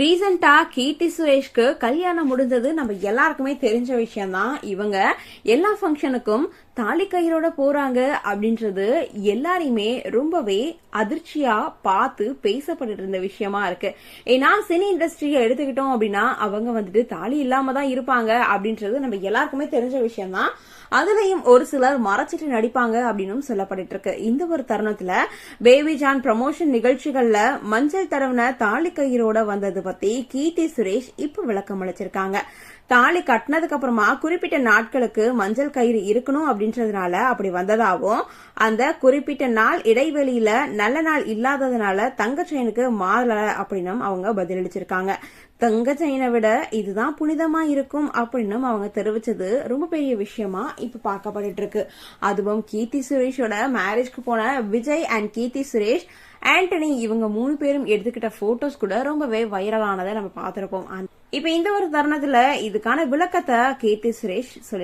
ரீசெண்டா கீர்த்தி சுரேஷ்க்கு கல்யாணம் முடிஞ்சது. நம்ம எல்லாருக்குமே தெரிஞ்ச விஷயம்தான். இவங்க எல்லா ஃபங்க்ஷனுக்கும் தாலி கயிறோட போறாங்க அப்படின்றது எல்லாரையுமே ரொம்பவே அதிர்ச்சியா பார்த்து பேசப்பட்டு இருந்த விஷயமா இருக்கு. ஏன்னா சினி இண்டஸ்ட்ரியை எடுத்துக்கிட்டோம் அப்படின்னா அவங்க வந்துட்டு தாலி இல்லாம தான் இருப்பாங்க அப்படின்றது நம்ம எல்லாருக்குமே தெரிஞ்ச விஷயம்தான். அதுலயும் ஒரு சிலர் மறைச்சிட்டு நடிப்பாங்க அப்படின்னு சொல்லப்பட்டு இருக்கு. இந்த ஒரு தருணத்துல பேபி ஜான் ப்ரமோஷன் நிகழ்ச்சிகள்ல மஞ்சள் தடவின தாலி கயிறோட வந்தது பத்தி கீர்த்தி சுரேஷ் இப்ப விளக்கம் அளிச்சிருக்காங்க. தாலி கட்டினதுக்கு அப்புறமா குறிப்பிட்ட நாட்களுக்கு மஞ்சள் கயிறு இருக்கணும் அப்படின்றதுனால அப்படி வந்ததாகவும் அந்த குறிப்பிட்ட நாள் இடைவெளியில நல்ல நாள் இல்லாததுனால தங்க செயினுக்கு மாறல அப்படின்னும் அவங்க பதிலளிச்சிருக்காங்க. தங்க செயினை விட இதுதான் புனிதமா இருக்கும் அப்படின்னும் அவங்க தெரிவிச்சது ரொம்ப பெரிய விஷயமா இப்ப பார்க்கப்பட்டு இருக்கு. அதுவும் கீர்த்தி சுரேஷோட மேரேஜ்க்கு போன விஜய் அண்ட் கீர்த்தி சுரேஷ் ஆண்டனி இவங்க மூணு பேரும் எடுத்துக்கிட்ட போட்டோஸ் கூட ரொம்பவே வைரலானதை நம்ம பார்த்திருக்கோம் இப்ப இந்த ஒரு தருணத்துல இதுக்கான விளக்கத்தை கீர்த்தி சுரேஷ் சொல்லி